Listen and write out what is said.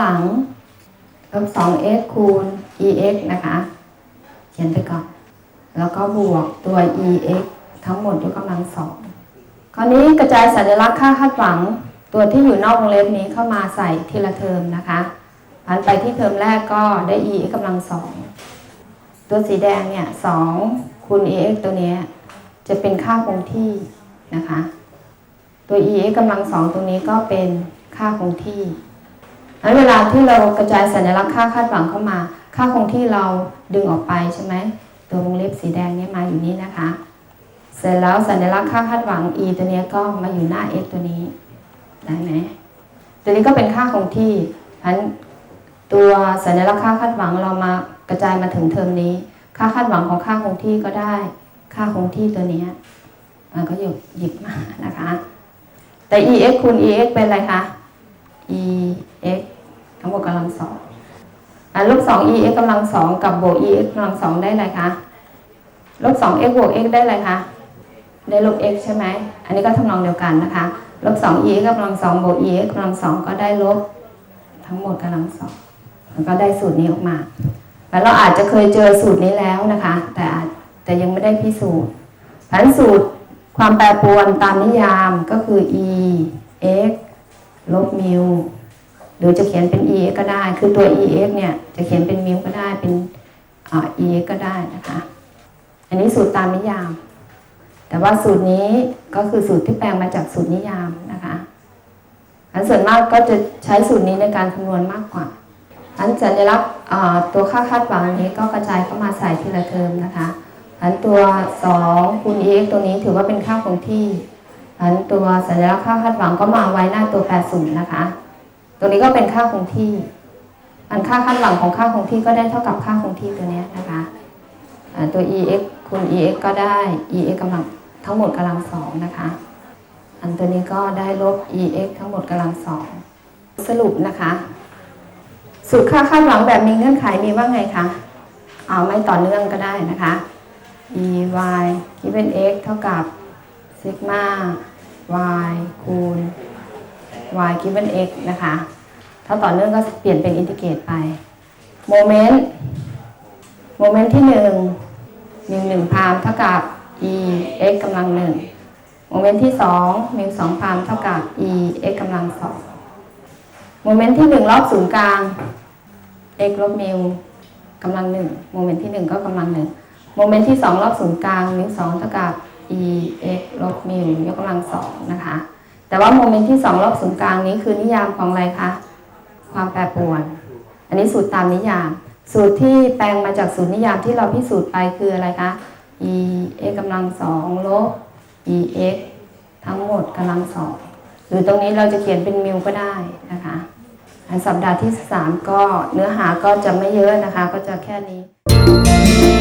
หลังลบ 2x คูณ ex นะคะ เขียนไปก่อน แล้วก็บวกตัว ex ทั้งหมดยกกำลังสองคราวนี้กระจายสัญลักษณ์ค่าคาดหวัง ตัวที่อยู่นอกวงเล็บนี้เข้ามาใส่ทีละเทอมนะคะอันไปที่เทอมแรกก็ได้ ex กำลังสองตัวสีแดงเนี่ยสองคูณ ex ตัวนี้จะเป็นค่าคงที่นะคะ ตัว ex กำลังสองตรงนี้ก็เป็นค่าคงที่ อันเวลาที่เรากระจายสัญลักษณ์ค่าคาดหวังเข้ามา ค่าคงที่เราดึงออกไปใช่ไหมตัววงเล็บสีแดงนี้มาอยู่นี่นะคะ เสร็จแล้วสัญลักษณ์ค่าคาดหวัง e ตัวนี้ก็มาอยู่หน้า x ตัวนี้ได้ไหมตัวนี้ก็เป็นค่าคงที่ฉะนั้นตัวสัญลักษณ์ค่าคาดหวังเรามากระจายมาถึงเทอมนี้ ค่าคาดหวังของค่าคงที่ก็ได้ ค่าคงที่ตัวนี้มันก็หยิบหยิบมานะคะ แต่ ex คูณ ex เป็นอะไรคะ ex ทั้งหมดกำลังสองลบสอง ex กำลังสองกับบวก ex กำลังสองได้อะไรคะลบสอง x บวก x ได้อะไรคะได้ลบ x ใช่ไหมอันนี้ก็ทำนองเดียวกันนะคะลบสอง ex กำลังสองบวก ex กำลังสองก็ได้ลบทั้งหมดกำลังสองแล้วก็ได้สูตรนี้ออกมาแล้วเราอาจจะเคยเจอสูตรนี้แล้วนะคะ แต่อาจแต่ยังไม่ได้พิสูจน์ผันสูตรความแปรปรวนตามนิยามก็คือ e x ลบมิว หรือจะเขียนเป็น ex ก็ได้ คือตัว ex เนี่ยจะเขียนเป็นมิวก็ได้ เป็น ex ก็ได้นะคะ อันนี้สูตรตามนิยาม แต่ว่าสูตรนี้ก็คือสูตรที่แปลงมาจากสูตรนิยามนะคะอันส่วนมากก็จะใช้สูตรนี้ในการคำนวณมากกว่า อันสัญลักษณ์ตัวค่าคาดหวังนี้ก็กระจายเข้ามาใส่ทีละเทอมนะคะ อันตัว2คูณ ex ตัวนี้ถือว่าเป็นค่าคงที่ อันตัวสัญลักษณ์ค่าคาดหวังก็มาไว้หน้าตัว80นะคะ ตัวนี้ก็เป็นค่าคงที่ อันค่าคาดหวังของค่าคงที่ก็ได้เท่ากับค่าคงที่ตัวนี้นะคะตัว ex คูณ ex ก็ได้ ex กำลังทั้งหมดกำลังสองนะคะ อันตัวนี้ก็ได้ลบ ex ทั้งหมดกำลังสองสรุปนะคะ สูตรค่าคาดหวังแบบมีเงื่อนไขมีว่าไงคะเอาไม่ต่อเนื่องก็ได้นะคะ e y ที่เป็น x เท่ากับซิกมา y คูณ y given x นะคะ ถ้าต่อเนื่องก็เปลี่ยนเป็นอินทิเกรตไปโมเมนต์โมเมนต์ที่หนึ่งมิวหนึ่งพามเท่ากับ e x กำลังหนึ่งโมเมนต์ที่สองมิวสองพามเท่ากับ e x กำลังสองโมเมนต์ที่หนึ่งรอบศูนย์กลาง x ลบมิวกำลังหนึ่งโมเมนต์ที่หนึ่งก็กำลังหนึ่งโมเมนต์ที่สองรอบศูนย์กลางมิวสองเท่ากับ e x ลบมิวยกกำลังสองนะคะ แต่ว่าโมเมนต์ที่สองรอบศูนย์กลางนี้คือนิยามของอะไรคะความแปรปรวน อันนี้สูตรตามนิยาม สูตรที่แปลงมาจากสูตรนิยามที่เราพิสูจน์ไปคืออะไรคะ e x กำลังสองลบ e x ทั้งหมดกำลังสองหรือตรงนี้เราจะเขียนเป็นมิวก็ได้นะคะอันสัปดาห์ที่ 3 ก็เนื้อหาก็จะไม่เยอะนะคะ ก็จะแค่นี้